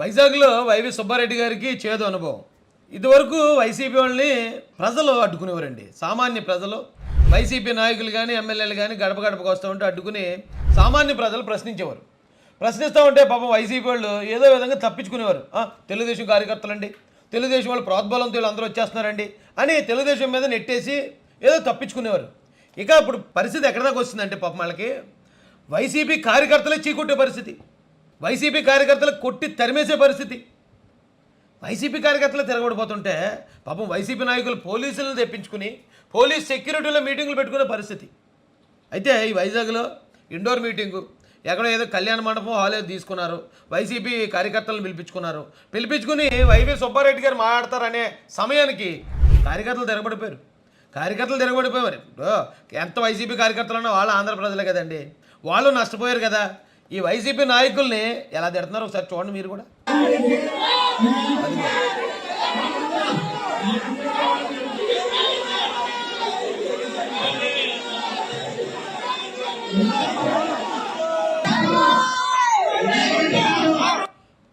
వైజాగ్లో వైవి సుబ్బారెడ్డి గారికి చేదు అనుభవం. ఇదివరకు వైసీపీ వాళ్ళని ప్రజలు అడ్డుకునేవారండి. సామాన్య ప్రజలు వైసీపీ నాయకులు కానీ ఎమ్మెల్యేలు కానీ గడప గడపకు వస్తూ ఉంటే అడ్డుకుని సామాన్య ప్రజలు ప్రశ్నించేవారు. ప్రశ్నిస్తూ ఉంటే పాపం వైసీపీ వాళ్ళు ఏదో విధంగా తప్పించుకునేవారు. తెలుగుదేశం కార్యకర్తలండి. తెలుగుదేశం వాళ్ళు ప్రోద్బలంతో వీళ్ళు అందరూ వచ్చేస్తున్నారండి అని తెలుగుదేశం మీద నెట్టేసి ఏదో తప్పించుకునేవారు. ఇక ఇప్పుడు పరిస్థితి ఎక్కడిదాకా వస్తుందంటే పాపం వాళ్ళకి వైసీపీ కార్యకర్తలే చీకొట్టే పరిస్థితి. వైసీపీ కార్యకర్తలు కొట్టి తరిమేసే పరిస్థితి. వైసీపీ కార్యకర్తలు తిరగబడిపోతుంటే పాపం వైసీపీ నాయకులు పోలీసులను తెప్పించుకుని పోలీస్ సెక్యూరిటీలో మీటింగులు పెట్టుకునే పరిస్థితి. అయితే ఈ వైజాగ్లో ఇండోర్ మీటింగు ఎక్కడో ఏదో కళ్యాణ మండపం హాల్ ఏదో తీసుకున్నారు వైసీపీ కార్యకర్తలను పిలిపించుకున్నారు. పిలిపించుకుని వైవి సుబ్బారెడ్డి గారు మాట్లాడతారనే సమయానికి కార్యకర్తలు తిరగబడిపోయారు. కార్యకర్తలు తిరగబడిపోయారు. ఎంత వైసీపీ కార్యకర్తలు ఉన్నా వాళ్ళు ఆంధ్రప్రదేశ్లే కదండి. వాళ్ళు నష్టపోయారు కదా. ఈ వైసీపీ నాయకుల్ని ఎలా తిడుతున్నారు ఒకసారి చూడండి మీరు కూడా.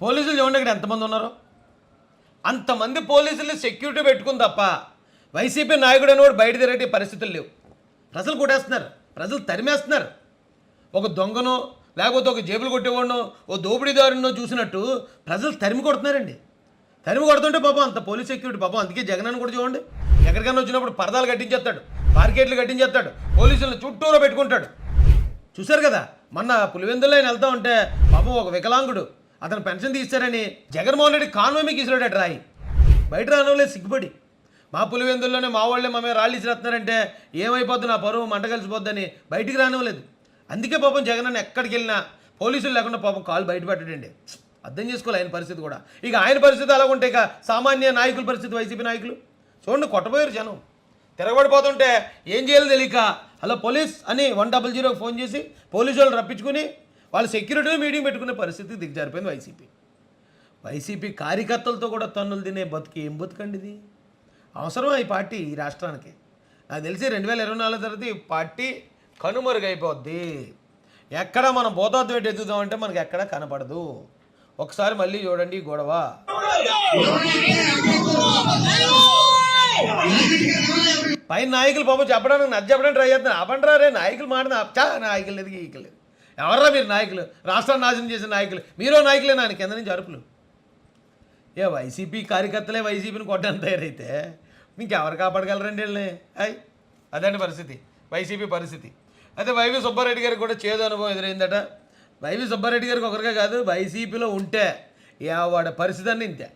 పోలీసులు చూడండి ఇక్కడ ఎంతమంది ఉన్నారు? అంతమంది పోలీసులు సెక్యూరిటీ పెట్టుకుని తప్ప వైసీపీ నాయకుడు కూడా బయట తిరగటే పరిస్థితులు లేవు. ప్రజలు కొట్టేస్తున్నారు. ప్రజలు తరిమేస్తున్నారు. ఒక దొంగను లేకపోతే ఒక జేబులు కొట్టేవాడినో ఓ దోపిడీదారునో చూసినట్టు ప్రజలు తరిమి కొడుతున్నారండి. తరిమి కొడుతుంటే పాపం అంత పోలీస్ సెక్యూరిటీ పాపం అందుకే జగన్ అని కూడా చూడండి. ఎక్కడికైనా వచ్చినప్పుడు పరదాలు కట్టించేస్తాడు మార్కెట్లు కట్టించేస్తాడు పోలీసులను చుట్టూరా పెట్టుకుంటాడు. చూశారు కదా మొన్న పులివెందుల్లో ఆయన వెళ్తా ఉంటే పాపం ఒక వికలాంగుడు అతను పెన్షన్ తీస్తారని జగన్మోహన్ రెడ్డి కాన్వమీకి ఇసిరాడట రాయి. బయట రానవలేదు సిగ్గుపడి. మా పులివెందుల్లోనే మా వాళ్ళే మా మీద రాళ్ళు ఇసిరేస్తున్నారంటే ఏమైపోద్ది నా పరువు మంట కలిసిపోద్దని బయటికి రానివ్వలేదు. అందుకే పాపం జగన్ అన్న ఎక్కడికి వెళ్ళినా పోలీసులు లేకుండా పాపం కాలు బయట పెట్టడండి. అర్థం చేసుకోవాలి ఆయన పరిస్థితి కూడా. ఇక ఆయన పరిస్థితి అలా ఉంటే ఇక సామాన్య నాయకుల పరిస్థితి వైసీపీ నాయకులు. చూడండి కొట్టబోయారు జనం. తిరగబడిపోతుంటే ఏం చేయాలో తెలియక హలో పోలీస్ అని వన్ డబల్ జీరోకి ఫోన్ చేసి పోలీసు వాళ్ళు రప్పించుకుని వాళ్ళ సెక్యూరిటీ మీటింగ్ పెట్టుకునే పరిస్థితి దిగజారిపోయింది వైసీపీ. వైసీపీ కార్యకర్తలతో కూడా తన్నులు తినే బతుకు ఏం బతుకండి ఇది? అవసరమా ఈ పార్టీ ఈ రాష్ట్రానికి? నాకు తెలిసి రెండు వేల ఇరవై నాలుగు తర్వాత ఈ పార్టీ కనుమరుగైపోద్ది. ఎక్కడ మనం బోధాద్వేట ఎటు ఎదుగుదామంటే మనకి ఎక్కడ కనపడదు. ఒకసారి మళ్ళీ చూడండి గొడవ. పైన నాయకులు పాపం చెప్పడానికి నచ్చ చెప్పడానికి ట్రై చేస్తున్నారు. అవంటారా రే నాయకులు మాట చా నాయకులు లేదు గీకులు లేదు. ఎవర్రా మీరు నాయకులు? రాష్ట్రాన్ని నాశనం చేసిన నాయకులు. మీరో నాయకులే నాయన కింద నుంచి అరుపులు. ఏ వైసీపీ కార్యకర్తలే వైసీపీని కొట్టడానికి తయారైతే ఇంకెవరు కాపాడగలరండి వెళ్ళి అయ్ అదండి పరిస్థితి? వైసీపీ పరిస్థితి. అయితే వైవి సుబ్బారెడ్డి గారికి కూడా చేదు అనుభవం ఎదురైందట. వైవి సుబ్బారెడ్డి గారికి ఒకరికే కాదు వైసీపీలో ఉంటే ఏ వాడి పరిస్థితి అన్నీ ఇంతే